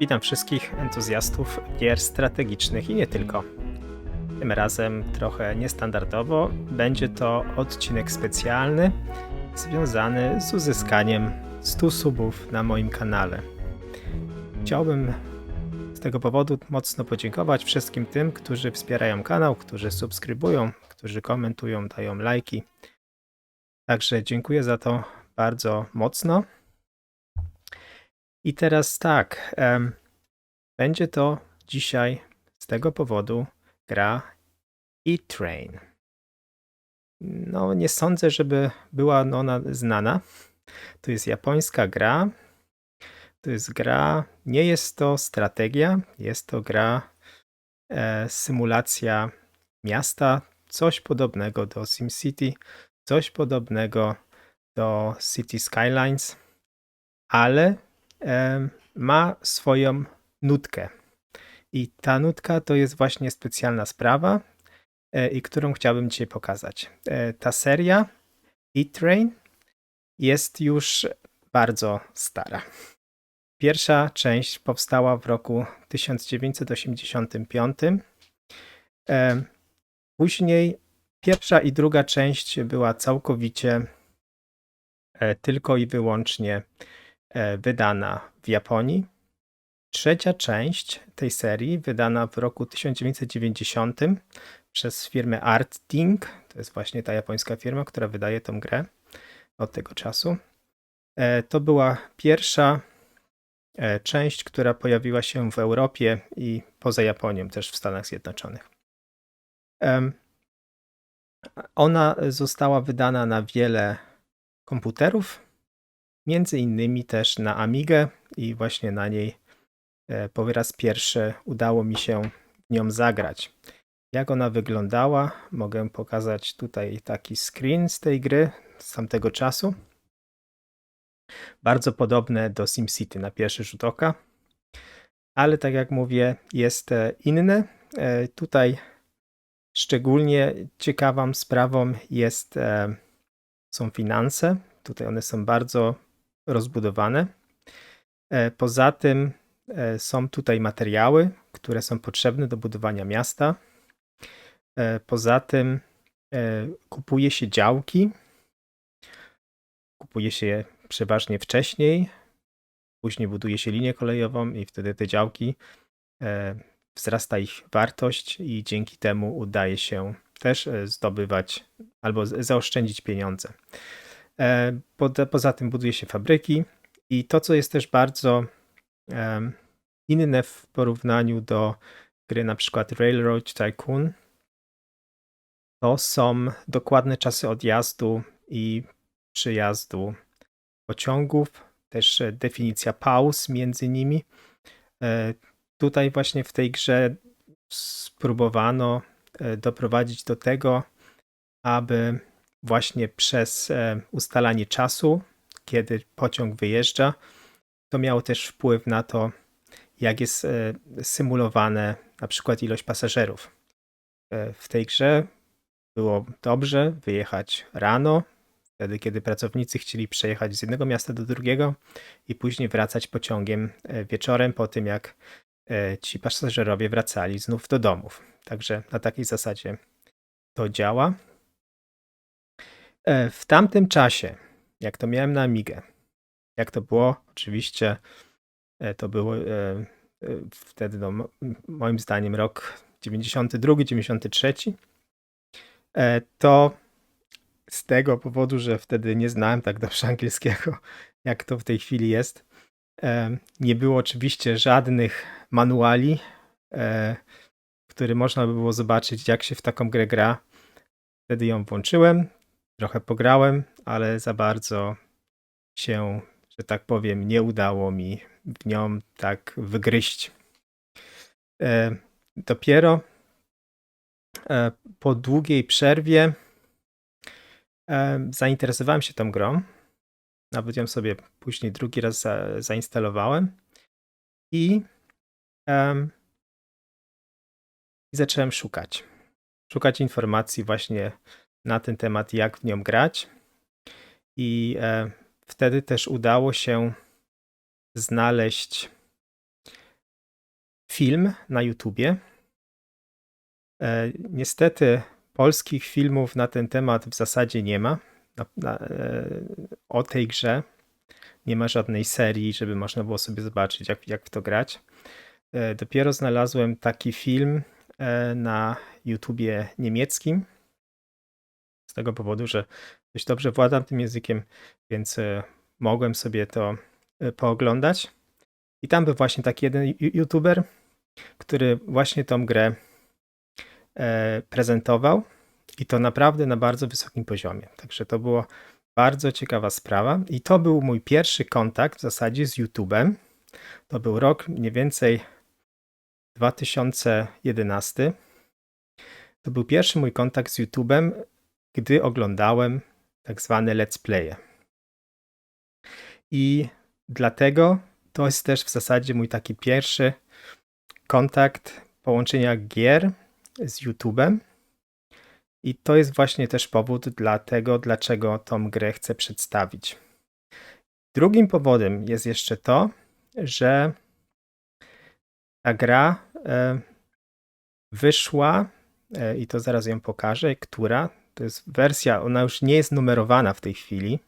Witam wszystkich entuzjastów gier strategicznych i nie tylko. Tym razem trochę niestandardowo będzie to odcinek specjalny związany z uzyskaniem 100 subów na moim kanale. Chciałbym z tego powodu mocno podziękować wszystkim tym, którzy wspierają kanał, którzy subskrybują, którzy komentują, dają lajki. Także dziękuję za to bardzo mocno. I teraz tak, będzie to dzisiaj z tego powodu gra E-Train. No, nie sądzę, żeby była ona znana. To jest japońska gra. To jest gra, nie jest to strategia, jest to gra e, symulacja miasta, coś podobnego do SimCity, coś podobnego do City Skylines, ale ma swoją nutkę. I ta nutka to jest właśnie specjalna sprawa, e, i którą chciałbym dzisiaj pokazać. E, Ta seria E-Train jest już bardzo stara. Pierwsza część powstała w roku 1985. E, Później pierwsza i druga część była całkowicie tylko i wyłącznie wydana w Japonii. Trzecia część tej serii, wydana w roku 1990 przez firmę Arting, to jest właśnie ta japońska firma, która wydaje tą grę od tego czasu. E, To była pierwsza e, część, która pojawiła się w Europie i poza Japonią, też w Stanach Zjednoczonych. Ona została wydana na wiele komputerów, między innymi też na Amigę i właśnie na niej e, po raz pierwszy udało mi się nią zagrać. Jak ona wyglądała, mogę pokazać tutaj taki screen z tej gry z tamtego czasu. Bardzo podobne do SimCity na pierwszy rzut oka, ale tak jak mówię, jest e, inne. E, Tutaj szczególnie ciekawą sprawą jest, są finanse. Tutaj one są bardzo rozbudowane. E, Poza tym e, są tutaj materiały, które są potrzebne do budowania miasta. E, Poza tym kupuje się działki. Kupuje się je przeważnie wcześniej. Później buduje się linię kolejową i wtedy te działki wzrasta ich wartość i dzięki temu udaje się też zdobywać albo zaoszczędzić pieniądze. E, po- Poza tym buduje się fabryki i to, co jest też bardzo em, inne w porównaniu do gry na przykład Railroad Tycoon, to są dokładne czasy odjazdu i przyjazdu pociągów, też e, definicja pauz między nimi. E, Tutaj właśnie w tej grze spróbowano e, doprowadzić do tego, aby właśnie przez e, ustalanie czasu, kiedy pociąg wyjeżdża, to miało też wpływ na to, jak jest e, symulowane na przykład ilość pasażerów. E, W tej grze było dobrze wyjechać rano, wtedy kiedy pracownicy chcieli przejechać z jednego miasta do drugiego i później wracać pociągiem wieczorem po tym, jak ci pasażerowie wracali znów do domów. Także na takiej zasadzie to działa. E, W tamtym czasie, jak to miałem na Amigę, jak to było, oczywiście e, to było e, wtedy, no, mo- moim zdaniem, rok 92, 93, e, to z tego powodu, że wtedy nie znałem tak dobrze angielskiego, jak to w tej chwili jest, nie było oczywiście żadnych manuali, e, które można by było zobaczyć, jak się w taką grę gra. Wtedy ją włączyłem, trochę pograłem, ale za bardzo się, że tak powiem, nie udało mi w nią tak wygryźć. E, Dopiero e, po długiej przerwie e, zainteresowałem się tą grą. Nawet ją sobie później drugi raz za, zainstalowałem i, i zacząłem szukać. Szukać informacji właśnie na ten temat, jak w nią grać. I e, wtedy też udało się znaleźć film na YouTubie. E, niestety polskich filmów na ten temat w zasadzie nie ma. Na, na, e, o tej grze nie ma żadnej serii, żeby można było sobie zobaczyć, jak, jak w to grać. E, dopiero znalazłem taki film e, na YouTubie niemieckim. Z tego powodu, że dość dobrze władam tym językiem, więc e, mogłem sobie to e, pooglądać. I tam był właśnie taki jeden YouTuber, który właśnie tą grę e, prezentował i to naprawdę na bardzo wysokim poziomie. Także to było bardzo ciekawa sprawa i to był mój pierwszy kontakt w zasadzie z YouTube'em. To był rok mniej więcej 2011. To był pierwszy mój kontakt z YouTube'em, gdy oglądałem tak zwane let's playe. I dlatego to jest też w zasadzie mój taki pierwszy kontakt połączenia gier z YouTube'em. I to jest właśnie też powód dla tego, dlaczego tą grę chcę przedstawić. Drugim powodem jest jeszcze to, że ta gra e, wyszła e, i to zaraz ją pokażę, która to jest wersja, ona już nie jest numerowana w tej chwili.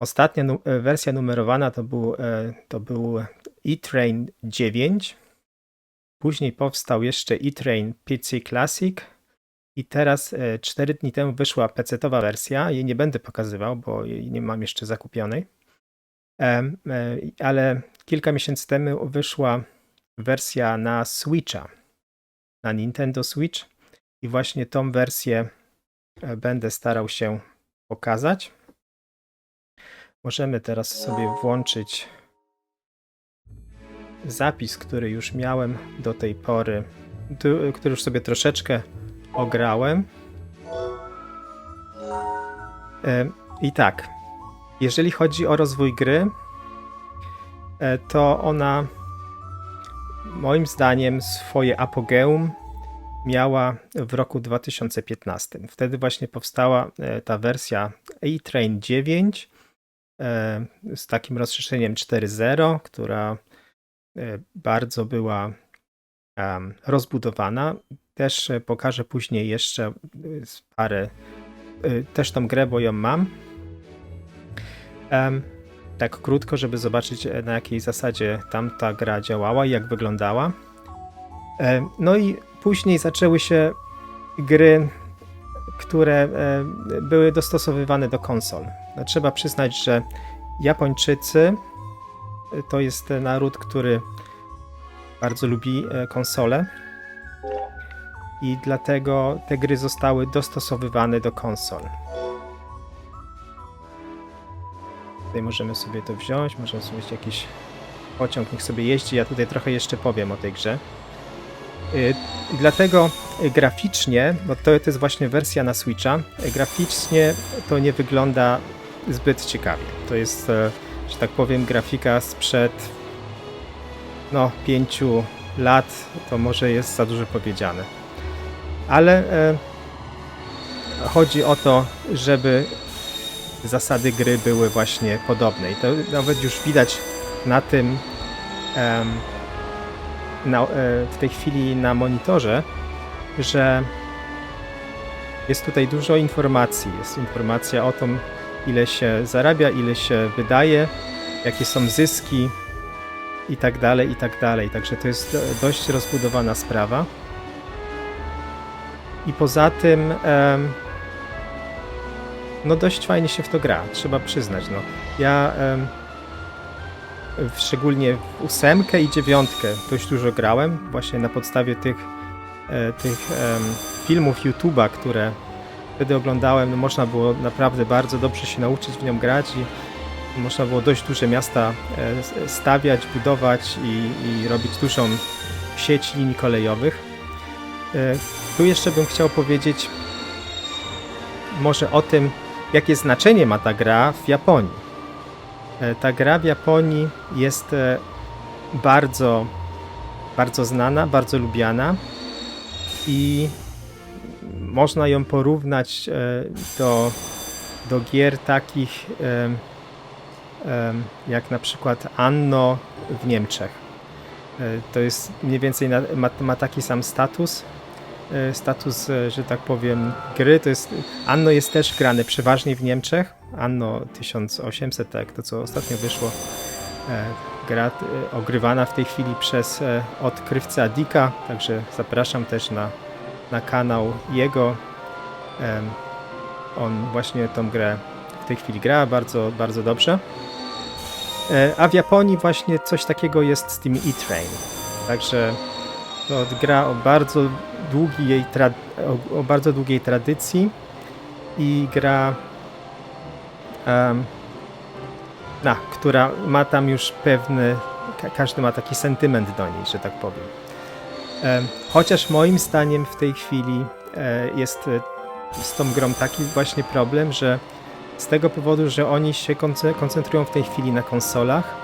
Ostatnia nu e, wersja numerowana to był, e, to był E-Train 9. Później powstał jeszcze E-Train PC Classic. I teraz 4 dni temu wyszła PC-towa wersja. Jej nie będę pokazywał, bo jej nie mam jeszcze zakupionej. E, Ale kilka miesięcy temu wyszła wersja na Switcha, na Nintendo Switch. I właśnie tą wersję e, będę starał się pokazać. Możemy teraz sobie włączyć zapis, który już miałem do tej pory, który już sobie troszeczkę ograłem. E, I tak, jeżeli chodzi o rozwój gry, e, to ona moim zdaniem swoje apogeum miała w roku 2015. Wtedy właśnie powstała e, ta wersja A-Train 9 e, z takim rozszerzeniem 4.0, która e, bardzo była rozbudowana. Też pokażę później jeszcze parę, też tą grę, bo ją mam. Tak krótko, żeby zobaczyć na jakiej zasadzie tamta gra działała i jak wyglądała. No i później zaczęły się gry, które e, były dostosowywane do konsol. No, trzeba przyznać, że Japończycy e, to jest naród, który bardzo lubi e, konsole i dlatego te gry zostały dostosowywane do konsol. Tutaj możemy sobie to wziąć, możemy sobie jakiś pociąg, niech sobie jeździ. Ja tutaj trochę jeszcze powiem o tej grze. Y, Dlatego y, graficznie, bo to, to jest właśnie wersja na Switcha, y, graficznie to nie wygląda zbyt ciekawie. To jest, e, że tak powiem, grafika sprzed no, pięciu lat, to może jest za dużo powiedziane. Ale e, chodzi o to, żeby zasady gry były właśnie podobne. I to nawet już widać na tym, na, e, w tej chwili na monitorze, że jest tutaj dużo informacji. Jest informacja o tym, ile się zarabia, ile się wydaje, jakie są zyski i tak dalej, i tak dalej. Także to jest do- dość rozbudowana sprawa. I poza tym no dość fajnie się w to gra, trzeba przyznać. No. Ja szczególnie w ósemkę i dziewiątkę dość dużo grałem, właśnie na podstawie tych, e, tych filmów YouTube'a, które wtedy oglądałem. No, można było naprawdę bardzo dobrze się nauczyć w nią grać i można było dość duże miasta e, stawiać, budować i, i robić dużą sieć linii kolejowych. E, Tu jeszcze bym chciał powiedzieć może o tym, jakie znaczenie ma ta gra w Japonii. E, Ta gra w Japonii jest e, bardzo, bardzo znana, bardzo lubiana i można ją porównać e, do, do gier takich jak na przykład Anno w Niemczech. To jest mniej więcej ma, ma taki sam status. Status, że tak powiem, gry. To jest. Anno jest też grane przeważnie w Niemczech. Anno 1800, tak, to co ostatnio wyszło. Gra ogrywana w tej chwili przez odkrywcę Dika, także zapraszam też na, na kanał jego. On właśnie tą grę w tej chwili gra bardzo, bardzo dobrze. E, a w Japonii właśnie coś takiego jest z tym E-Train. Także to gra o bardzo długiej, o, o, bardzo długiej tradycji i gra, um, na, która ma tam już pewny, każdy ma taki sentyment do niej, że tak powiem. Um, chociaż moim zdaniem w tej chwili e, jest z tą grą taki właśnie problem, że z tego powodu, że oni się koncentrują w tej chwili na konsolach,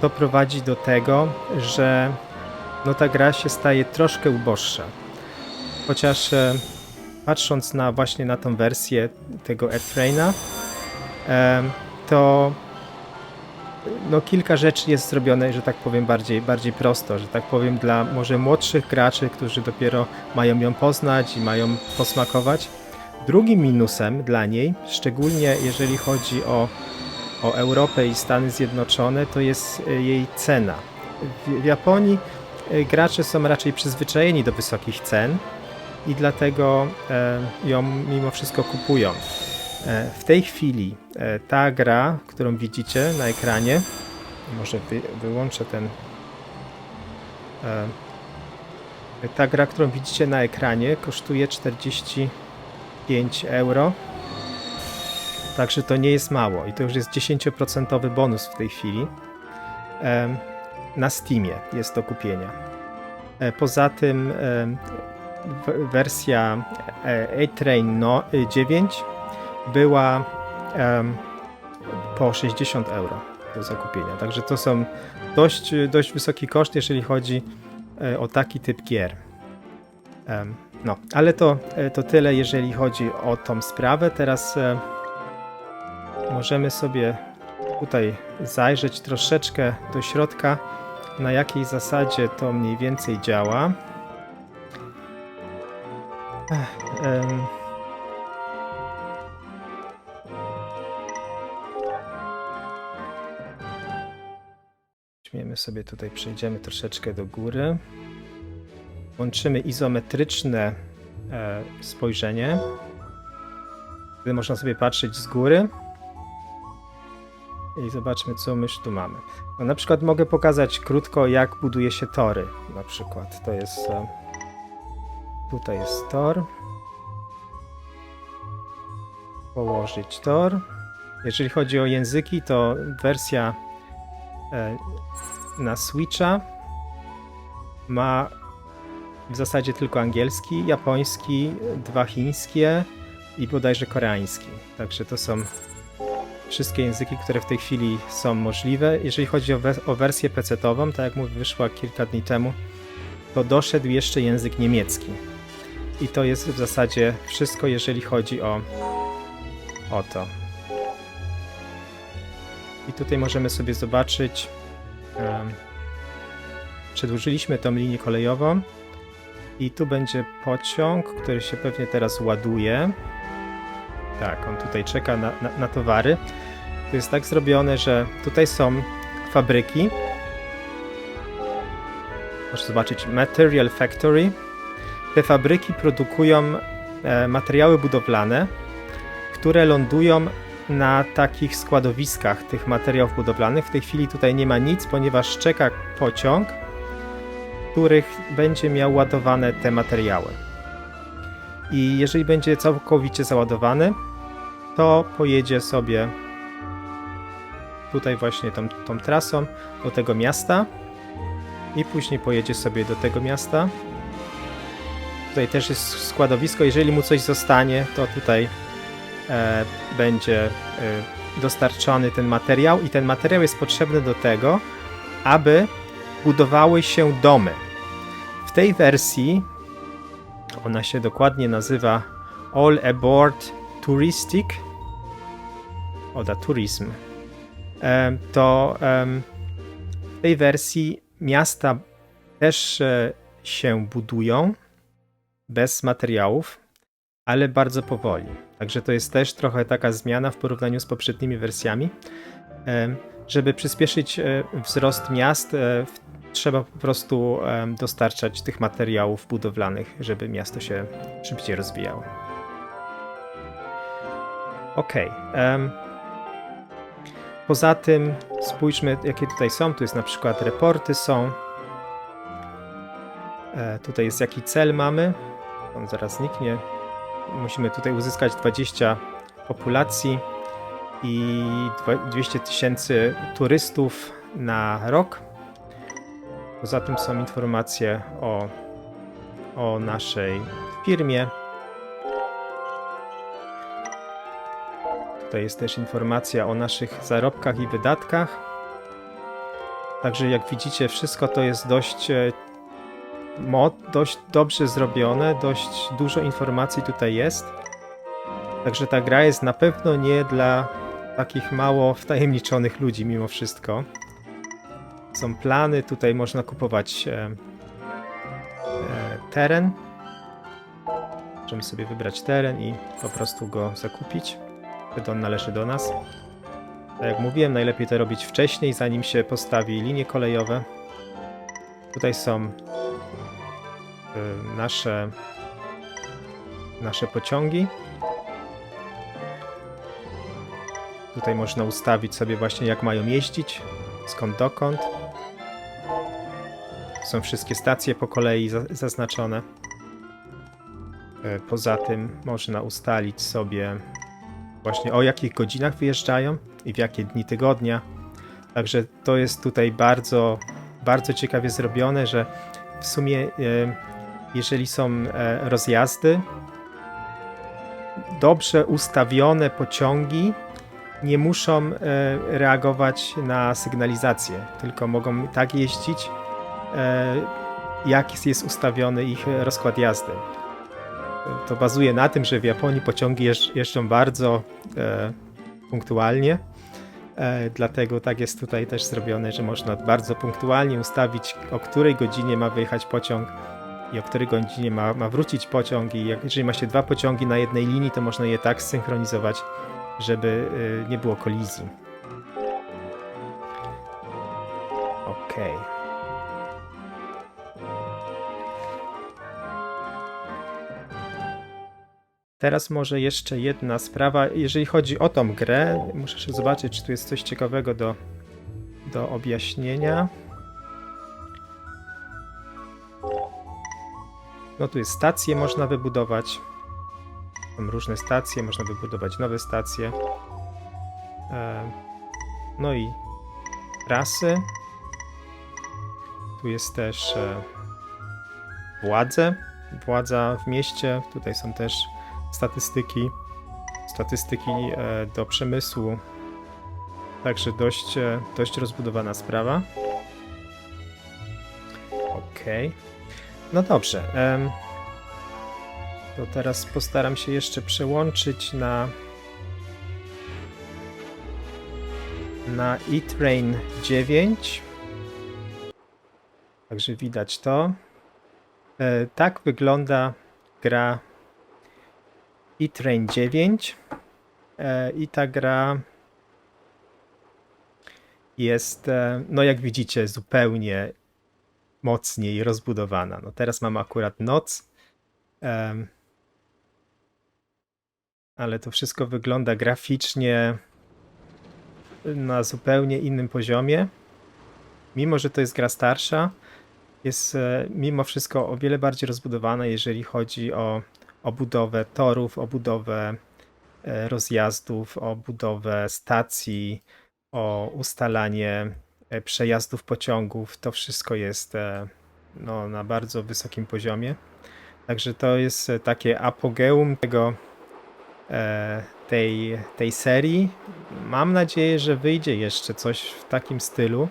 to prowadzi do tego, że no ta gra się staje troszkę uboższa. Chociaż e, patrząc na właśnie na tą wersję tego Airtraina, e, to no kilka rzeczy jest zrobione, że tak powiem, bardziej, bardziej prosto, że tak powiem, dla może młodszych graczy, którzy dopiero mają ją poznać i mają posmakować Drugim minusem dla niej, szczególnie jeżeli chodzi o, o Europę i Stany Zjednoczone, to jest e, jej cena. W, w Japonii gracze są raczej przyzwyczajeni do wysokich cen i dlatego e, ją mimo wszystko kupują. W tej chwili ta gra, którą widzicie na ekranie, może wy, wyłączę ten. Ta gra, którą widzicie na ekranie, kosztuje 40 5 euro. Także to nie jest mało i to już jest 10% bonus w tej chwili. Na Steamie jest do kupienia. E, poza tym wersja e, A-Train 9 no, była po 60 euro do zakupienia. Także to są dość, dość wysoki koszt, jeżeli chodzi e, o taki typ gier. No, ale to, e, to tyle, jeżeli chodzi o tą sprawę. Teraz e, możemy sobie tutaj zajrzeć troszeczkę do środka, na jakiej zasadzie to mniej więcej działa. Ech, em. Sobie tutaj, przejdziemy troszeczkę do góry. Łączymy izometryczne e, spojrzenie. Wtedy można sobie patrzeć z góry. I zobaczmy, co my tu mamy. No, na przykład mogę pokazać krótko, jak buduje się tory. Na przykład to jest. E, tutaj jest tor. Położyć tor. Jeżeli chodzi o języki, to wersja e, na Switcha ma w zasadzie tylko angielski, japoński, dwa chińskie i bodajże koreański. Także to są wszystkie języki, które w tej chwili są możliwe. Jeżeli chodzi o, we o wersję PC-ową, tak jak mówię, wyszła kilka dni temu, to doszedł jeszcze język niemiecki. I to jest w zasadzie wszystko, jeżeli chodzi o, o to. I tutaj możemy sobie zobaczyć, um, przedłużyliśmy tą linię kolejową i tu będzie pociąg, który się pewnie teraz ładuje. Tak, on tutaj czeka na, na, na towary. To jest tak zrobione, że tutaj są fabryki. Możesz zobaczyć Material Factory. Te fabryki produkują e, materiały budowlane, które lądują na takich składowiskach tych materiałów budowlanych. W tej chwili tutaj nie ma nic, ponieważ czeka pociąg, których będzie miał ładowane te materiały. I jeżeli będzie całkowicie załadowany, to pojedzie sobie tutaj właśnie tą, tą trasą do tego miasta i później pojedzie sobie do tego miasta. Tutaj też jest składowisko. Jeżeli mu coś zostanie, to tutaj e, będzie e, dostarczony ten materiał i ten materiał jest potrzebny do tego, aby budowały się domy. W tej wersji ona się dokładnie nazywa All Aboard Touristic Oda Tourism. To w tej wersji miasta też e, się budują bez materiałów, ale bardzo powoli. Także to jest też trochę taka zmiana w porównaniu z poprzednimi wersjami. Żeby przyspieszyć e, wzrost miast, e, trzeba po prostu dostarczać tych materiałów budowlanych, żeby miasto się szybciej rozwijało. Okej. em, Poza tym spójrzmy, jakie tutaj są. Tu jest na przykład reporty są. E, tutaj jest jaki cel mamy. On zaraz zniknie. Musimy tutaj uzyskać 20 populacji i dwa- 200 tysięcy turystów na rok. Poza tym są informacje o, o naszej firmie. Tutaj jest też informacja o naszych zarobkach i wydatkach. Także jak widzicie, wszystko to jest dość, e, dość dobrze zrobione, dość dużo informacji tutaj jest. Także ta gra jest na pewno nie dla takich mało wtajemniczonych ludzi mimo wszystko. Są plany, tutaj można kupować e, e, teren. Możemy sobie wybrać teren i po prostu go zakupić. Wtedy on należy do nas. Tak jak mówiłem, najlepiej to robić wcześniej, zanim się postawi linie kolejowe. Tutaj są y, nasze, nasze pociągi. Tutaj można ustawić sobie właśnie jak mają jeździć, skąd dokąd. Są wszystkie stacje po kolei za- zaznaczone. E, Poza tym można ustalić sobie właśnie o jakich godzinach wyjeżdżają i w jakie dni tygodnia. Także to jest tutaj bardzo, bardzo ciekawie zrobione, że w sumie e, jeżeli są e, rozjazdy, dobrze ustawione pociągi nie muszą e, reagować na sygnalizację, tylko mogą tak jeździć, jak jest ustawiony ich rozkład jazdy. To bazuje na tym, że w Japonii pociągi jeżdż- jeżdżą bardzo e, punktualnie. E, dlatego tak jest tutaj też zrobione, że można bardzo punktualnie ustawić, o której godzinie ma wyjechać pociąg i o której godzinie ma, ma wrócić pociąg. I jak, jeżeli ma się dwa pociągi na jednej linii, to można je tak zsynchronizować, żeby e, nie było kolizji. Okej. Teraz może jeszcze jedna sprawa. Jeżeli chodzi o tą grę, muszę zobaczyć, czy tu jest coś ciekawego do, do objaśnienia. No tu jest stacje można wybudować. Są różne stacje, można wybudować nowe stacje. E, No i rasy. Tu jest też e, władze. Władza w mieście. Tutaj są też statystyki. Statystyki e, do przemysłu. Także dość, e, dość rozbudowana sprawa. Okej. No dobrze. To teraz postaram się jeszcze przełączyć na na E-Train 9. Także widać to. E, Tak wygląda gra E-Train 9. E, I ta gra jest, e, no jak widzicie, zupełnie mocniej rozbudowana. No teraz mamy akurat noc, ale to wszystko wygląda graficznie na zupełnie innym poziomie. Mimo, że to jest gra starsza, jest e, mimo wszystko o wiele bardziej rozbudowana, jeżeli chodzi o, o budowę torów, o budowę e, rozjazdów, o budowę stacji, o ustalanie e, przejazdów pociągów. To wszystko jest e, no, na bardzo wysokim poziomie. Także to jest takie apogeum tego, tej, tej serii. Mam nadzieję, że wyjdzie jeszcze coś w takim stylu.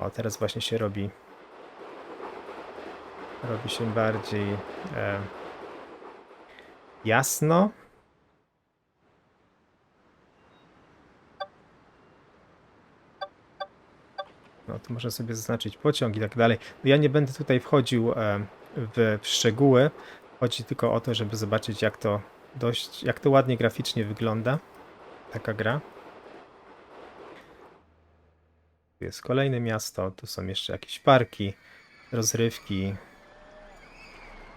O, teraz właśnie się robi. Robi się bardziej e, jasno. No tu można sobie zaznaczyć pociąg i tak dalej. Ja nie będę tutaj wchodził e, w szczegóły. Chodzi tylko o to, żeby zobaczyć, jak to dość, jak to ładnie graficznie wygląda. Taka gra. Tu jest kolejne miasto, tu są jeszcze jakieś parki, rozrywki.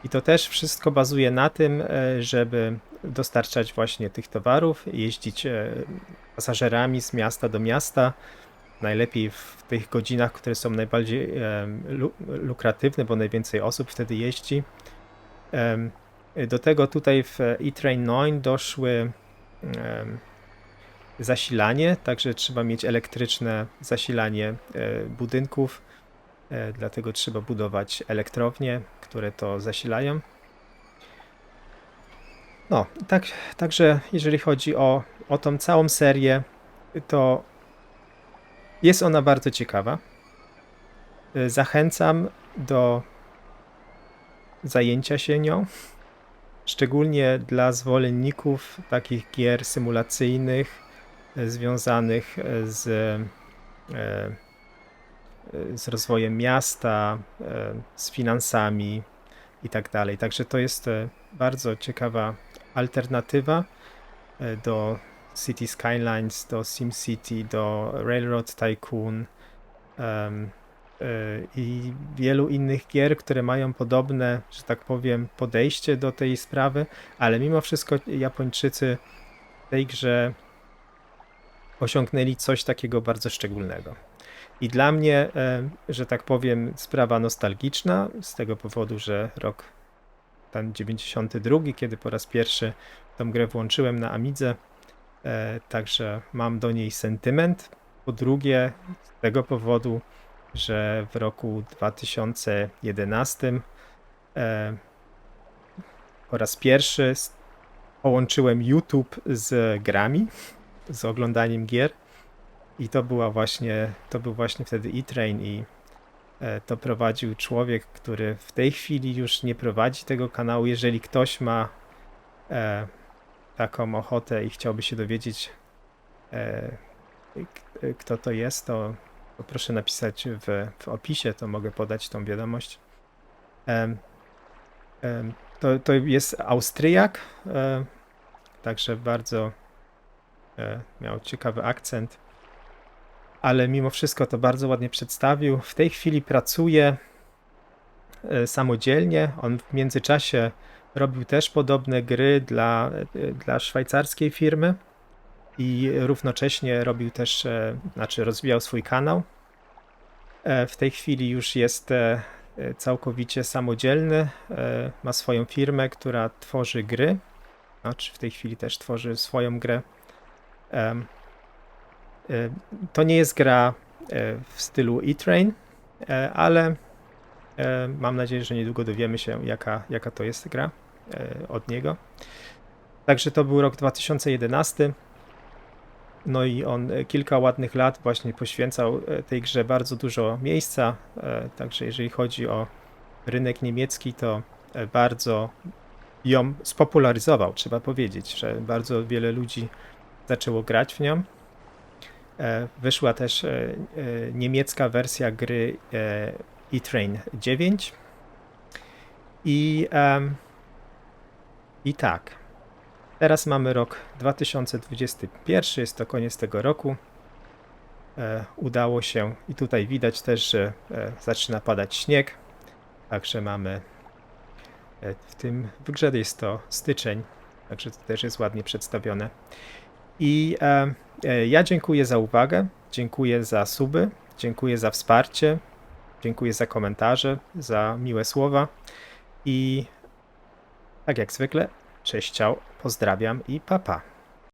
I to też wszystko bazuje na tym, e, żeby dostarczać właśnie tych towarów, jeździć e, pasażerami z miasta do miasta. Najlepiej w tych godzinach, które są najbardziej lu- lukratywne, bo najwięcej osób wtedy jeździ. Do tego tutaj w E-Train 9 doszły zasilanie, także trzeba mieć elektryczne zasilanie e, budynków, e, dlatego trzeba budować elektrownie, które to zasilają. No, tak, także jeżeli chodzi o, o tą całą serię, to jest ona bardzo ciekawa. Y, Zachęcam do zajęcia się nią, szczególnie dla zwolenników takich gier symulacyjnych y, związanych z, e, z rozwojem miasta, e, z finansami i tak dalej. Także to jest e, bardzo ciekawa alternatywa e, do City Skylines, do SimCity, do Railroad Tycoon e, i wielu innych gier, które mają podobne, że tak powiem, podejście do tej sprawy, ale mimo wszystko Japończycy w tej grze osiągnęli coś takiego bardzo szczególnego. I dla mnie, e, że tak powiem, sprawa nostalgiczna z tego powodu, że rok ten 92, kiedy po raz pierwszy tą grę włączyłem na Amidze, e, także mam do niej sentyment. Po drugie, z tego powodu, że w roku 2011 e, po raz pierwszy połączyłem YouTube z grami, z oglądaniem gier. I to była właśnie, to był właśnie wtedy E-Train i e, to prowadził człowiek, który w tej chwili już nie prowadzi tego kanału. Jeżeli ktoś ma e, taką ochotę i chciałby się dowiedzieć, e, kto to jest, to, proszę napisać w, w opisie, to mogę podać tą wiadomość. To, to jest Austriak, także bardzo miał ciekawy akcent ale mimo wszystko to bardzo ładnie przedstawił. W tej chwili pracuje e, samodzielnie. On w międzyczasie robił też podobne gry dla, e, dla szwajcarskiej firmy i równocześnie robił też, e, znaczy rozwijał swój kanał. W tej chwili już jest całkowicie samodzielny. Ma swoją firmę, która tworzy gry. Znaczy w tej chwili też tworzy swoją grę. E, To nie jest gra e, w stylu E-Train, e, ale mam nadzieję, że niedługo dowiemy się, jaka, jaka to jest gra od niego. Także to był rok 2011. No i on kilka ładnych lat właśnie poświęcał tej grze bardzo dużo miejsca. Także jeżeli chodzi o rynek niemiecki, to bardzo ją spopularyzował, trzeba powiedzieć, że bardzo wiele ludzi zaczęło grać w nią. E, Wyszła też e, e, niemiecka wersja gry E-Train 9. I, I tak. Teraz mamy rok 2021, jest to koniec tego roku. Udało się, i tutaj widać też, że zaczyna padać śnieg. Także mamy w tym w grze jest to styczeń, także to też jest ładnie przedstawione. I e, e, ja dziękuję za uwagę, dziękuję za suby, dziękuję za wsparcie, dziękuję za komentarze, za miłe słowa i tak jak zwykle, cześć, ciao, pozdrawiam i papa. Pa.